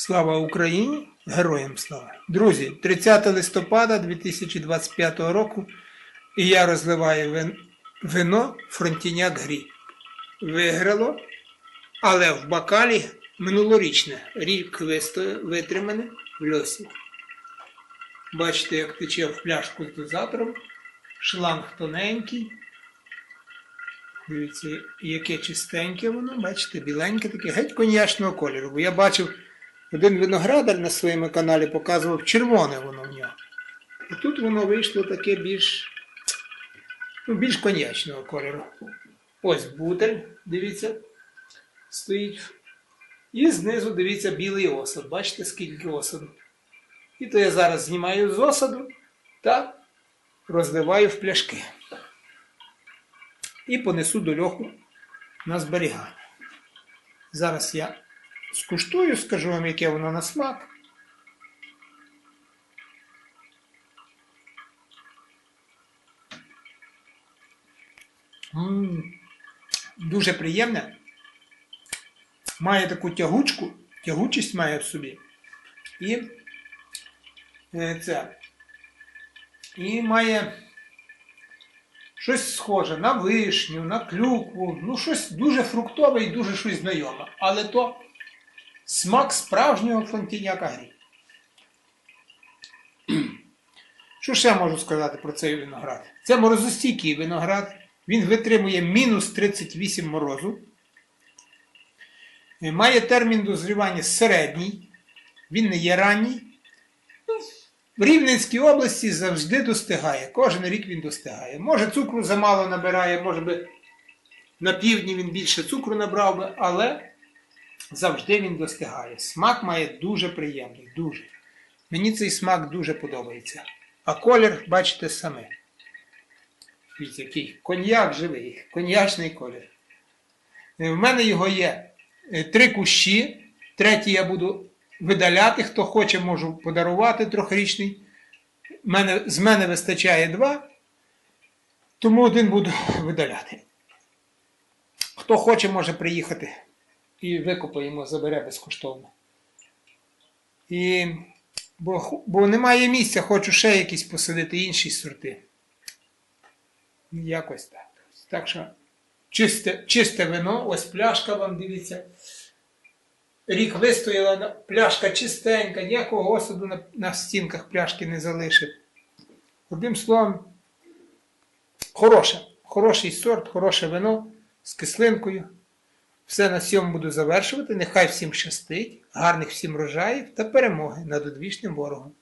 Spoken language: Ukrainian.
Слава Україні! Героям слава! Друзі, 30 листопада 2025 року і я розливаю вин- вино Фронтіняк Грі. Виграло, але в бокалі минулорічне. Рік витримане в льосі. Бачите, як тече в пляшку з дозатором. Шланг тоненький. Дивіться, яке чистеньке воно, бачите, біленьке таке, геть коньячного кольору. Бо я бачив, один виноградар на своєму каналі показував червоне воно в нього. І тут воно вийшло таке більш, ну, більш коньячного кольору. Ось бутель, дивіться, стоїть. І знизу, дивіться, білий осад. Бачите, скільки осаду. І то я зараз знімаю з осаду та розливаю в пляшки. І понесу до льоху на зберігання. Зараз я скуштую, скажу вам, яке воно на смак. М, Дуже приємне. Має таку тягучку, тягучість має в собі. І е, це. І має щось схоже на вишню, на клюкву, ну щось дуже фруктове і дуже щось знайоме. Але то смак справжнього фронтіняка грі. Що ще можу сказати про цей виноград? Це морозостійкий виноград. Він витримує мінус 38 морозу. Е, Має термін дозрівання середній. Він не є ранній. Ну, В Рівненській області завжди достигає. Кожен рік він достигає. Може, цукру замало набирає, може би на півдні він більше цукру набрав би, але завжди він достигає. Смак має дуже приємний, дуже. Мені цей смак дуже подобається. А колір, бачите самі. Дивіться, який коньяк живий, коньячний колір. Е, В мене його є е, три кущі. Третій я буду видаляти. Хто хоче, можу подарувати трьохрічний. Мене, з мене вистачає два, тому один буду видаляти. Хто хоче, може приїхати і викупаємо, забере безкоштовно. І, бо, бо немає місця, хочу ще якісь посадити інші сорти. Якось так. Так що чисте, чисте вино, ось пляшка вам дивіться. Рік вистояла пляшка чистенька, ніякого осаду на, на стінках пляшки не залишив. Одним словом, хороше, хороший сорт, хороше вино з кислинкою. Все на цьому буду завершувати. Нехай всім щастить, гарних всім рожаїв та перемоги над одвічним ворогом.